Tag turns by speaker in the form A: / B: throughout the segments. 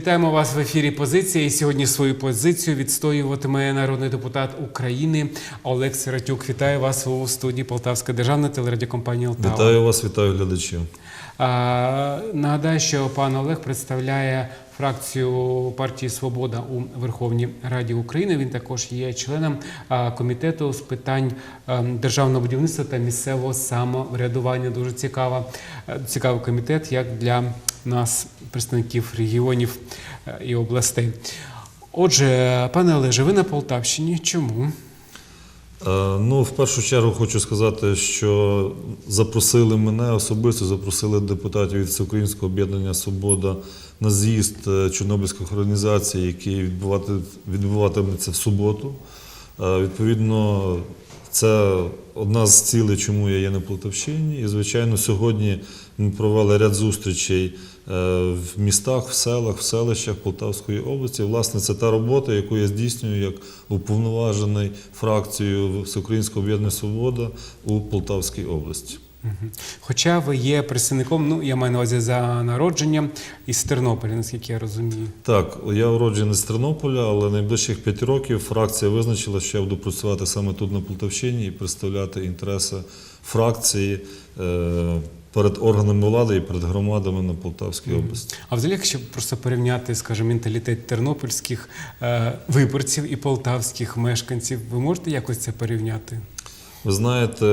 A: Вітаємо вас в ефірі Позиція. І сьогодні свою позицію відстоюватиме народний депутат України Олег Сиротюк. Вітаю вас у студії Полтавська державна телерадіокомпанія «Олтава».
B: Вітаю вас, вітаю глядачів.
A: Нагадаю, що пан Олег представляє фракцію партії Свобода у Верховній Раді України. Він також є членом комітету з питань державного будівництва та місцевого самоврядування. Дуже цікава, цікавий комітет, як для нас, представників регіонів е, і областей. Отже, пане Олеже, ви на Полтавщині. Чому?
B: Е, Ну, в першу чергу хочу сказати, що запросили мене особисто, запросили депутатів від Всеукраїнського об'єднання Свобода на з'їзд е, Чорнобильських організацій, який відбувати, відбуватиметься в суботу. Відповідно, це одна з цілей, чому я є на Полтавщині. І, звичайно, сьогодні ми провели ряд зустрічей е, в містах, в селах, в селищах Полтавської області. Власне, це та робота, яку я здійснюю як уповноважений фракцією Всеукраїнського об'єднання Свобода у Полтавській області.
A: Хоча ви є представником, ну я маю на увазі за народженням із Тернополя, наскільки я розумію.
B: Так, я уроджений з Тернополя, але найближчих 5 років фракція визначила, що я буду працювати саме тут на Полтавщині і представляти інтереси фракції е, перед органами влади і перед громадами на Полтавській області.
A: А взагалі, якщо просто порівняти, скажімо, менталітет тернопільських е, виборців і полтавських мешканців, ви можете якось це порівняти?
B: Ви знаєте,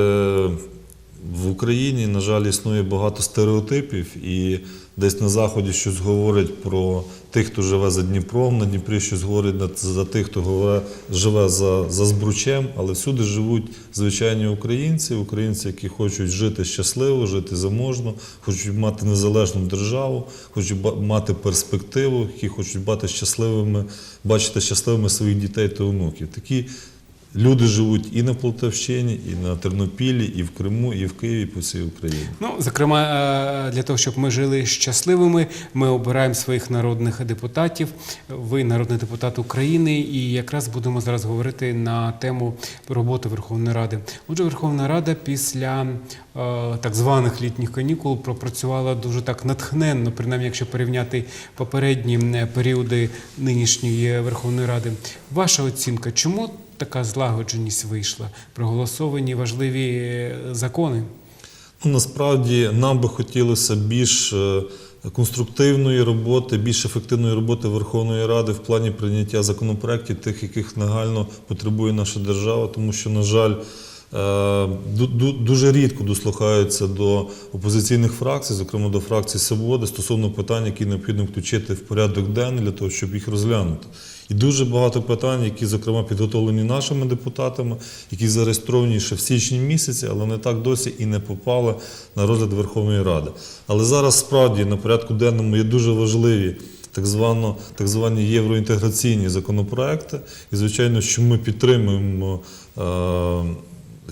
B: в Україні, на жаль, існує багато стереотипів, і десь на Заході щось говорять про тих, хто живе за Дніпром, на Дніпрі щось говорять на- за тих, хто живе за, за Збручем, але всюди живуть звичайні українці, українці, які хочуть жити щасливо, жити заможно, хочуть мати незалежну державу, хочуть мати перспективу, які хочуть бати щасливими, бачити щасливими своїх дітей та онуків. Такі Люди живуть і на Полтавщині, і на Тернопіллі, і в Криму, і в Києві, і по всій Україні.
A: Ну, зокрема, е, для того, щоб ми жили щасливими, ми обираємо своїх народних депутатів. Ви народний депутат України, і якраз будемо зараз говорити на тему роботи Верховної Ради. Отже, Верховна Рада після е, так званих літніх канікул пропрацювала дуже так натхненно, принаймні, якщо порівняти попередні періоди нинішньої Верховної Ради. Ваша оцінка, чому така злагодженість вийшла? Проголосовані важливі е, закони.
B: Ну, насправді нам би хотілося більш е, конструктивної роботи, більш ефективної роботи Верховної Ради в плані прийняття законопроєктів, тих, яких нагально потребує наша держава, тому що, на жаль, дуже рідко дослухаються до опозиційних фракцій, зокрема до фракції Свободи, стосовно питань, які необхідно включити в порядок денний для того, щоб їх розглянути. І дуже багато питань, які, зокрема, підготовлені нашими депутатами, які зареєстровані ще в січні місяці, але не так досі і не попали на розгляд Верховної Ради. Але зараз справді на порядку денному є дуже важливі так, звано, так звані євроінтеграційні законопроекти. І, звичайно, що ми підтримуємо е,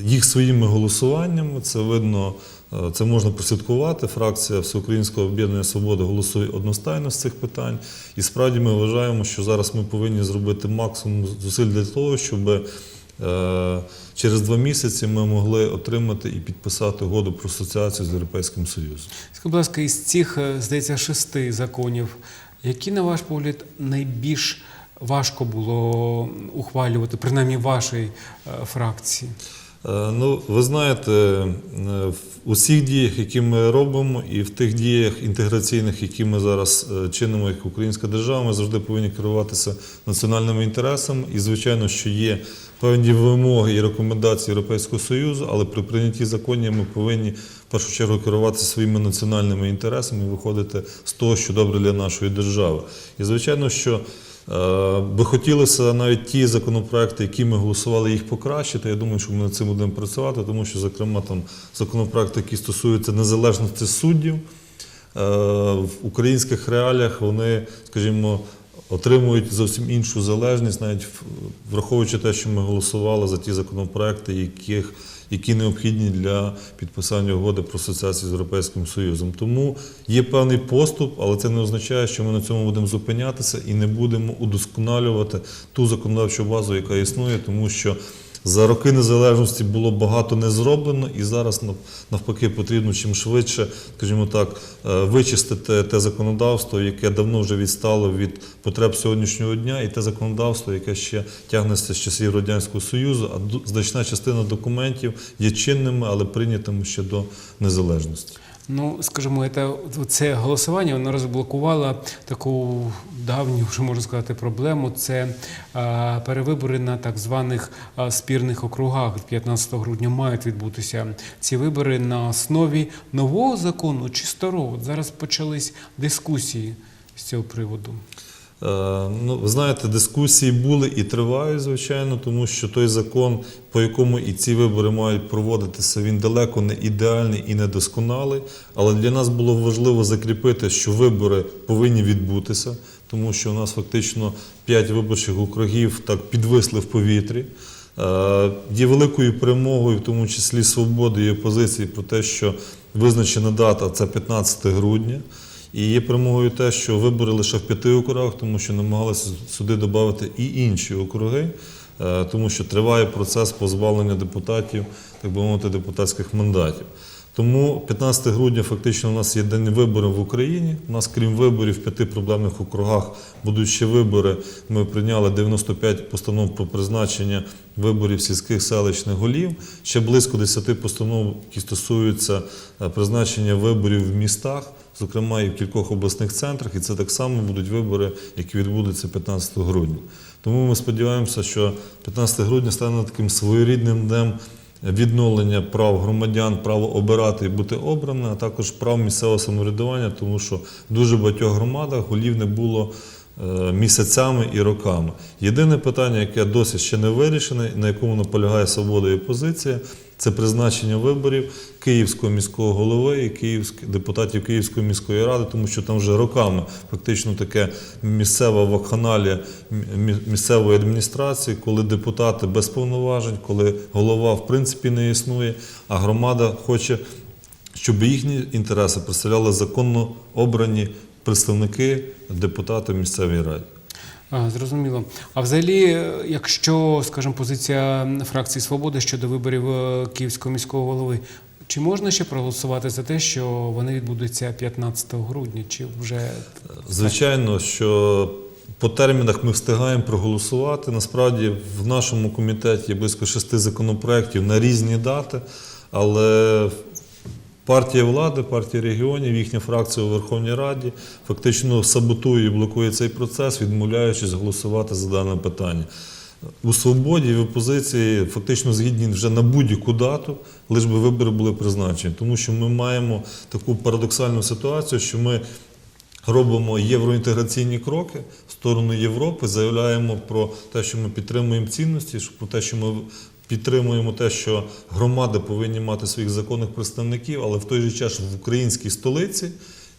B: їх своїми голосуваннями. Це видно. е, Це можна прослідкувати. Фракція Всеукраїнського об'єднання Свободи голосує одностайно з цих питань. І справді ми вважаємо, що зараз ми повинні зробити максимум зусиль для того, щоб е, через два місяці ми могли отримати і підписати угоду про асоціацію з Європейським Союзом.
A: Скажіть, будь ласка, із цих, е, здається, шести законів, які, на ваш погляд, найбільш важко було ухвалювати, принаймні вашій фракції?
B: Е, Ну, ви знаєте, е, в усіх діях, які ми робимо, і в тих діях інтеграційних, які ми зараз е, чинимо як українська держава, ми завжди повинні керуватися національними інтересами. І, звичайно, що є певні вимоги і рекомендації Європейського Союзу, але при прийнятті законів ми повинні в першу чергу керуватися своїми національними інтересами і виходити з того, що добре для нашої держави. І, звичайно, що Би хотілося навіть ті законопроекти, які ми голосували, їх покращити. Я думаю, що ми над цим будемо працювати, тому що, зокрема, там законопроекти, які стосуються незалежності суддів, е, в українських реаліях вони, скажімо, отримують зовсім іншу залежність, навіть враховуючи те, що ми голосували за ті законопроекти, яких, які необхідні для підписання угоди про асоціацію з Європейським Союзом. Тому є певний поступ, але це не означає, що ми на цьому будемо зупинятися і не будемо удосконалювати ту законодавчу базу, яка існує, тому що За роки незалежності було багато не зроблено, і зараз навпаки потрібно чим швидше, скажімо так, е, вичистити те законодавство, яке давно вже відстало від потреб сьогоднішнього дня, і те законодавство, яке ще тягнеться з часів Радянського Союзу, а значна частина документів є чинними, але прийнятими ще до незалежності.
A: Ну, скажімо, це, голосування воно розблокувало таку давню, вже можна сказати, проблему. Це перевибори на так званих спірних округах. 15 грудня мають відбутися ці вибори на основі нового закону чи старого. Зараз почались дискусії з цього приводу.
B: Е, Ну, ви знаєте, дискусії були і тривають, звичайно, тому що той закон, по якому і ці вибори мають проводитися, він далеко не ідеальний і не досконалий. Але для нас було важливо закріпити, що вибори повинні відбутися, тому що у нас фактично 5 виборчих округів так підвисли в повітрі. Е, Є великою перемогою, в тому числі свободи і опозиції, про те, що визначена дата це 15 грудня. І є перемогою те, що вибори лише в п'яти округах, тому що намагалися сюди додати і інші округи, е, тому що триває процес позбавлення депутатів, так би мовити, депутатських мандатів. Тому 15 грудня фактично у нас є день виборів в Україні. У нас, крім виборів в п'яти проблемних округах, будуть ще вибори. Ми прийняли 95 постанов про призначення виборів сільських селищних голів. Ще близько 10 постанов, які стосуються е, призначення виборів в містах, зокрема і в кількох обласних центрах. І це так само будуть вибори, які відбудуться 15 грудня. Тому ми сподіваємося, що 15 грудня стане таким своєрідним днем відновлення прав громадян, право обирати і бути обраним, а також прав місцевого самоврядування, тому що дуже багатьох громадах голів не було е, місяцями і роками. Єдине питання, яке досі ще не вирішене, на якому наполягає свобода і опозиція, це призначення виборів Київського міського голови і Київських депутатів Київської міської ради, тому що там вже роками фактично таке місцева вакханалія місцевої адміністрації, коли депутати без повноважень, коли голова в принципі не існує, а громада хоче, щоб їхні інтереси представляли законно обрані представники депутати в місцевій раді.
A: Зрозуміло. А взагалі, е, якщо, скажімо, позиція фракції Свободи щодо виборів е, Київського міського голови, чи можна ще проголосувати за те, що вони відбудуться 15 грудня, чи вже
B: Звичайно, що по термінах ми встигаємо проголосувати. Насправді в нашому комітеті близько шести законопроєктів на різні дати, але партія влади, партія регіонів, їхня фракція у Верховній Раді фактично саботує і блокує цей процес, відмовляючись голосувати за дане питання. У свободі в опозиції фактично згідні вже на будь-яку дату, лише би вибори були призначені. Тому що ми маємо таку парадоксальну ситуацію, що ми робимо євроінтеграційні кроки в сторону Європи, заявляємо про те, що ми підтримуємо цінності, про те, що ми підтримуємо те, що громади повинні мати своїх законних представників, але в той же час в українській столиці.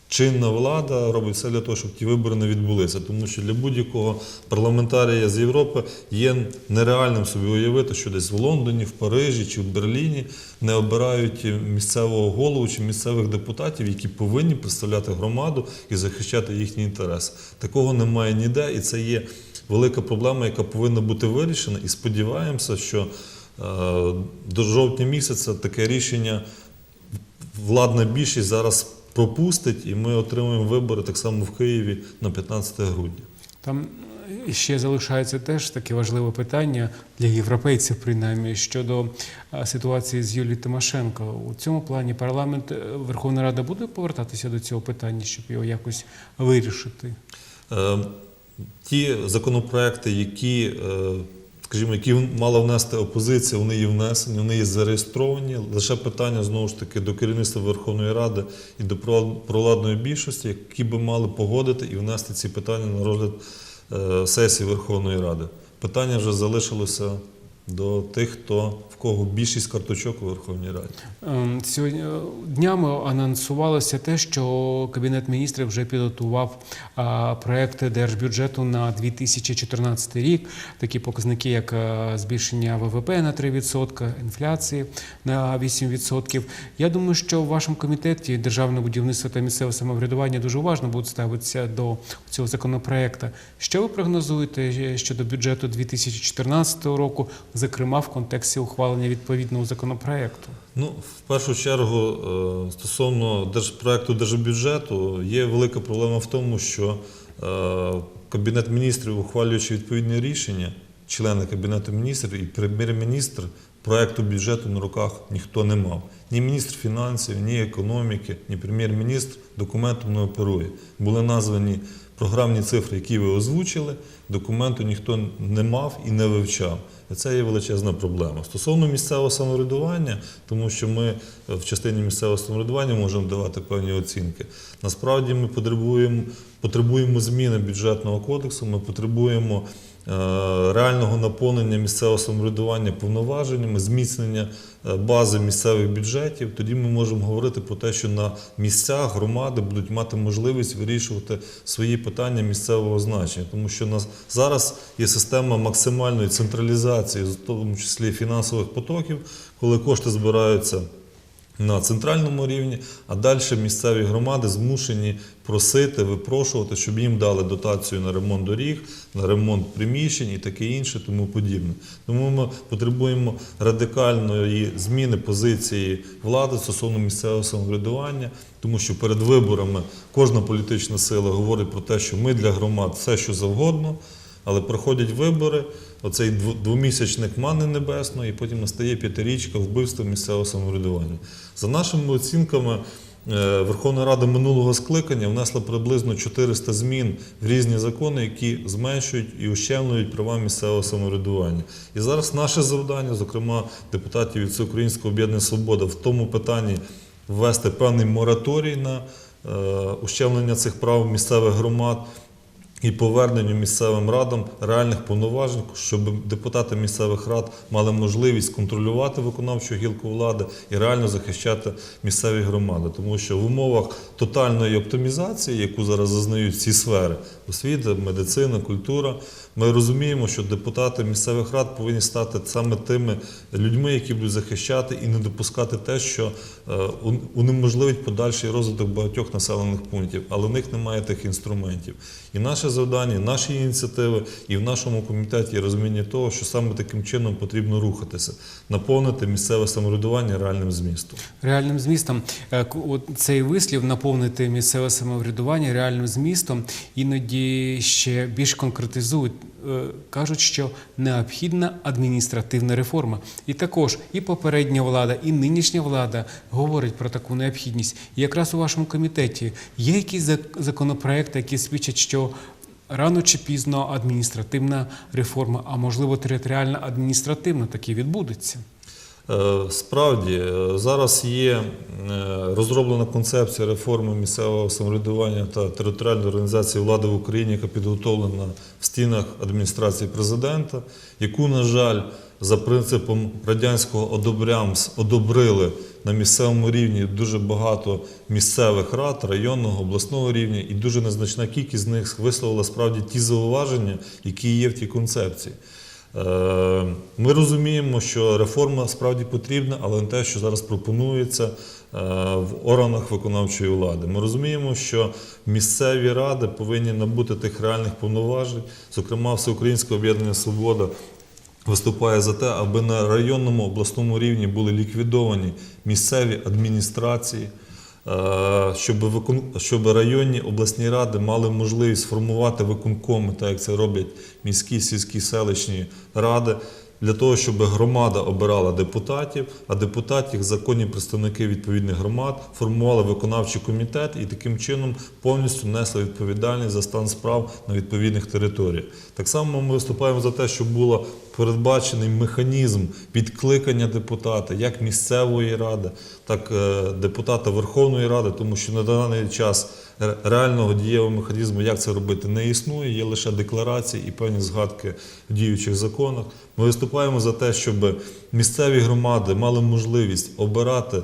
B: Чинна влада робить все для того, щоб ті вибори не відбулися, тому що для будь-якого парламентарія з Європи є нереальним собі уявити, що десь в Лондоні, в Парижі чи в Берліні не обирають місцевого голову чи місцевих депутатів, які повинні представляти громаду і захищати їхні інтереси. Такого немає ніде, і це є велика проблема, яка повинна бути вирішена. І сподіваємося, що до жовтня місяця таке рішення владна більшість зараз пропустить, і ми отримуємо вибори так само в Києві на 15 грудня.
A: там е, ще залишається теж таке важливе питання для європейців, принаймні, щодо е, ситуації з Юлією Тимошенко. У цьому плані парламент е, Верховна Рада буде повертатися до цього питання, щоб його якось вирішити.
B: Е, Ті законопроекти, які, е, скажімо, які мала внести опозиція, вони є внесені, вони є зареєстровані. Лише питання знову ж таки до керівництва Верховної Ради і до про- провладної більшості, які би мали погодити і внести ці питання на розгляд е, сесії Верховної Ради. Питання вже залишилося до тих, хто в кого більшість карточок у Верховній Раді.
A: Ем, Сьогодні е, днями анонсувалося те, що Кабінет міністрів вже підготував а, проект держбюджету на 2014 рік. Такі показники, як е, збільшення ВВП на 3%, інфляції на 8%. Я думаю, що в вашому комітеті державне будівництво та місцеве самоврядування дуже уважно будуть ставитися до цього законопроекту. Що ви прогнозуєте е, щодо бюджету 2014 року? Зокрема в контексті ухвалення відповідного законопроекту?
B: Ну, в першу чергу, е, стосовно держпроекту держбюджету, є велика проблема в тому, що е, Кабінет міністрів, ухвалюючи відповідне рішення, члени Кабінету міністрів і прем'єр-міністр проекту бюджету на руках ніхто не мав. Ні міністр фінансів, ні економіки, ні прем'єр-міністр документом не оперує. Були названі програмні цифри, які ви озвучили, документу ніхто не мав і не вивчав. Це є величезна проблема. Стосовно місцевого самоврядування, тому що ми в частині місцевого самоврядування можемо давати певні оцінки. Насправді ми потребуємо, потребуємо зміни бюджетного кодексу, ми потребуємо е, реального наповнення місцевого самоврядування повноваженнями, зміцнення е, бази місцевих бюджетів. Тоді ми можемо говорити про те, що на місцях громади будуть мати можливість вирішувати свої питання місцевого значення, тому що нас зараз є система максимальної централізації, в тому числі фінансових потоків, коли кошти збираються на центральному рівні, а далі місцеві громади змушені просити, випрошувати, щоб їм дали дотацію на ремонт доріг, на ремонт приміщень і таке інше, тому подібне. Тому ми потребуємо радикальної зміни позиції влади стосовно місцевого самоврядування, тому що перед виборами кожна політична сила говорить про те, що ми для громад все, що завгодно. Але проходять вибори, оцей двомісячник мани небесної, і потім настає п'ятирічка вбивства місцевого самоврядування. За нашими оцінками, е, Верховна Рада минулого скликання внесла приблизно 400 змін в різні закони, які зменшують і ущемлюють права місцевого самоврядування. І зараз наше завдання, зокрема депутатів від Всеукраїнського об'єднання Свобода, в тому питанні ввести певний мораторій на е, ущемлення цих прав місцевих громад і поверненню місцевим радам реальних повноважень, щоб депутати місцевих рад мали можливість контролювати виконавчу гілку влади і реально захищати місцеві громади. Тому що в умовах тотальної оптимізації, яку зараз зазнають всі сфери освіта, медицина, культура, ми розуміємо, що депутати місцевих рад повинні стати саме тими людьми, які будуть захищати і не допускати те, що е, унеможливить подальший розвиток багатьох населених пунктів, але в них немає тих інструментів. І наше завдання, наші ініціативи, і в нашому комітеті є розуміння того, що саме таким чином потрібно рухатися, наповнити місцеве самоврядування реальним змістом.
A: Реальним змістом Е, цей вислів наповнити місцеве самоврядування реальним змістом іноді ще більш конкретизують. Е, Кажуть, що необхідна адміністративна реформа. І також і попередня влада, і нинішня влада говорять про таку необхідність. І якраз у вашому комітеті є якісь законопроекти, які свідчать, що рано чи пізно адміністративна реформа, а можливо територіальна адміністративна таки відбудеться.
B: Е, Справді, е, зараз є е, розроблена концепція реформи місцевого самоврядування та територіальної організації влади в Україні, яка підготовлена в стінах адміністрації президента, яку, на жаль, за принципом радянського одобрямс одобрили на місцевому рівні дуже багато місцевих рад, районного, обласного рівня, і дуже незначна кількість з них висловила справді ті зауваження, які є в тій концепції. Е, Ми розуміємо, що реформа справді потрібна, але не те, що зараз пропонується е, в органах виконавчої влади. Ми розуміємо, що місцеві ради повинні набути тих реальних повноважень, зокрема, Всеукраїнське об'єднання Свобода. Виступає за те, аби на районному обласному рівні були ліквідовані місцеві адміністрації, щоб, викон... щоб районні обласні ради мали можливість сформувати виконкоми, так як це роблять міські, сільські, селищні ради, для того, щоб громада обирала депутатів, а депутатів, законні представники відповідних громад, формували виконавчий комітет і таким чином повністю несли відповідальність за стан справ на відповідних територіях. Так само ми виступаємо за те, щоб було передбачений механізм підкликання депутата як місцевої ради, так і депутата Верховної Ради, тому що на даний час реального дієвого механізму, як це робити, не існує. Є лише декларації і певні згадки в діючих законах. Ми виступаємо за те, щоб місцеві громади мали можливість обирати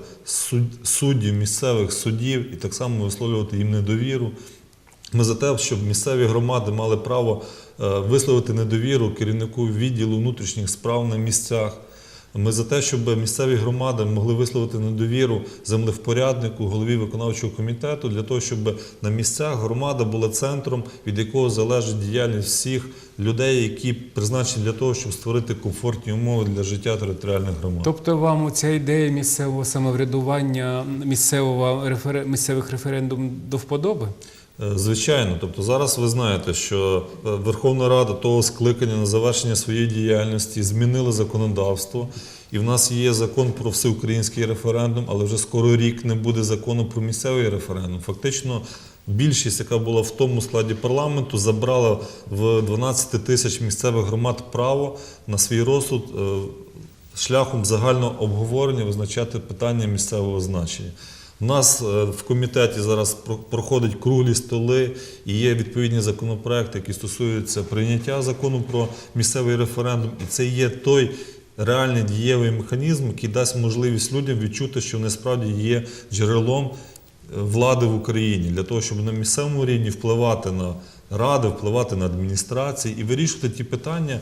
B: суддів місцевих судів і так само висловлювати їм недовіру. Ми за те, щоб місцеві громади мали право е, висловити недовіру керівнику відділу внутрішніх справ на місцях. Ми за те, щоб місцеві громади могли висловити недовіру землевпоряднику, голові виконавчого комітету, для того, щоб на місцях громада була центром, від якого залежить діяльність всіх людей, які призначені для того, щоб створити комфортні умови для життя територіальних громад.
A: Тобто вам ця ідея місцевого самоврядування, місцевого місцевих референдум до вподоби?
B: Е, Звичайно, тобто зараз ви знаєте, що е, Верховна Рада того скликання на завершення своєї діяльності змінила законодавство, і в нас є закон про всеукраїнський референдум, але вже скоро рік не буде закону про місцевий референдум. Фактично, більшість, яка була в тому складі парламенту, забрала в 12 тисяч місцевих громад право на свій розсуд е, шляхом загального обговорення визначати питання місцевого значення. У нас е, в комітеті зараз про- проходять круглі столи і є відповідні законопроекти, які стосуються прийняття закону про місцевий референдум. І це є той реальний дієвий механізм, який дасть можливість людям відчути, що вони справді є джерелом е, влади в Україні для того, щоб на місцевому рівні впливати на ради, впливати на адміністрації і вирішувати ті питання,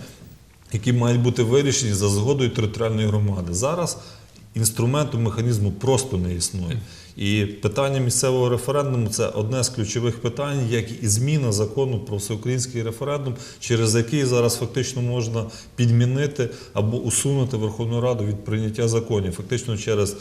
B: які мають бути вирішені за згодою територіальної громади. Зараз інструменту механізму просто не існує. І питання місцевого референдуму це одне з ключових питань, як і зміна закону про всеукраїнський референдум, через який зараз фактично можна підмінити або усунути Верховну Раду від прийняття законів. Фактично через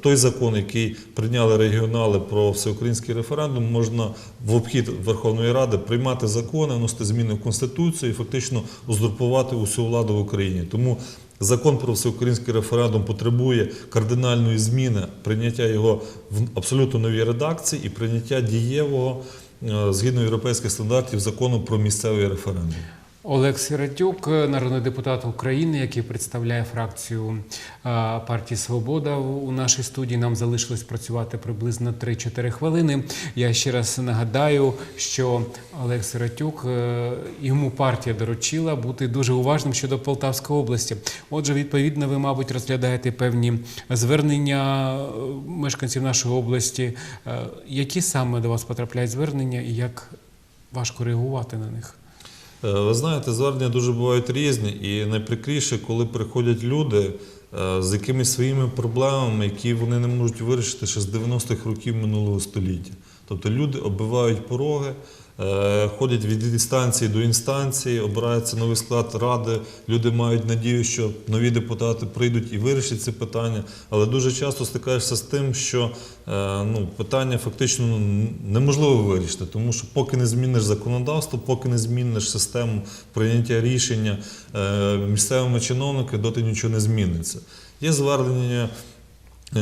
B: той закон, який прийняли регіонали про всеукраїнський референдум, можна в обхід Верховної Ради приймати закони, вносити зміни в Конституцію і фактично узурпувати усю владу в Україні. Тому Закон про всеукраїнський референдум потребує кардинальної зміни, прийняття його в абсолютно новій редакції і прийняття дієвого е, згідно європейських стандартів закону про місцевий референдум.
A: Олег Сиротюк, народний депутат України, який представляє фракцію партії Свобода у нашій студії. Нам залишилось працювати приблизно 3-4 хвилини. Я ще раз нагадаю, що Олег Сиротюк е, йому партія доручила бути дуже уважним щодо Полтавської області. Отже, відповідно, ви, мабуть, розглядаєте певні звернення е, мешканців нашої області. Е, Які саме до вас потрапляють звернення і як важко реагувати на них?
B: Е, Ви знаєте, звернення дуже бувають різні, і найприкріше, коли приходять люди е, з якимись своїми проблемами, які вони не можуть вирішити ще з 90-х років минулого століття. Тобто люди оббивають пороги, ходять від інстанції до інстанції, обирається новий склад ради. Люди мають надію, що нові депутати прийдуть і вирішать ці питання. Але дуже часто стикаєшся з тим, що е, ну, питання фактично ну, неможливо вирішити, тому що поки не зміниш законодавство, поки не зміниш систему прийняття рішення е, місцевими чиновниками, доти нічого не зміниться. Є звернення е,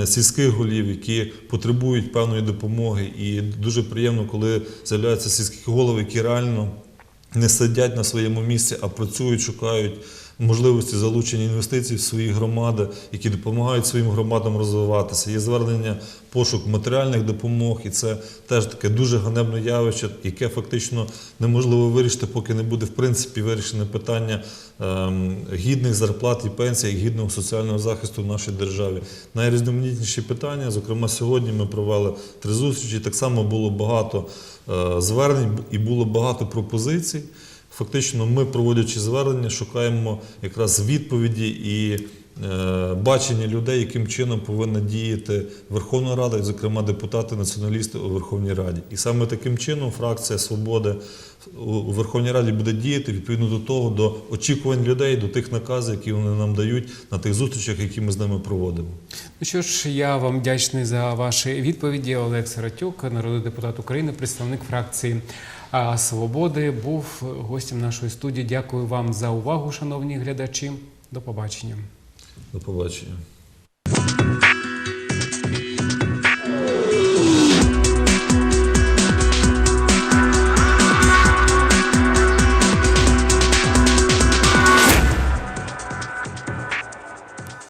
B: сільських голів, які потребують певної допомоги, і дуже приємно, коли з'являються сільські голови, які реально не сидять на своєму місці, а працюють, шукають можливості залучення інвестицій в свої громади, які допомагають своїм громадам розвиватися. Є звернення пошук матеріальних допомог, і це теж таке дуже ганебне явище, яке фактично неможливо вирішити, поки не буде в принципі вирішене питання ем, гідних зарплат і пенсій, і гідного соціального захисту в нашій державі. Найрізноманітніші питання. Зокрема, сьогодні ми провели три зустрічі. Так само було багато е, звернень і було багато пропозицій. Фактично, ми, проводячи звернення, шукаємо якраз відповіді і е, бачення людей, яким чином повинна діяти Верховна Рада, і, зокрема, депутати-націоналісти у Верховній Раді. І саме таким чином фракція Свободи у Верховній Раді буде діяти відповідно до того, до очікувань людей, до тих наказів, які вони нам дають на тих зустрічах, які ми з ними проводимо.
A: Ну що ж, я вам вдячний за ваші відповіді. Олег Сиротюк, народний депутат України, представник фракції Свободи, був гостем нашої студії. Дякую вам за увагу, шановні глядачі. До побачення.
B: До побачення.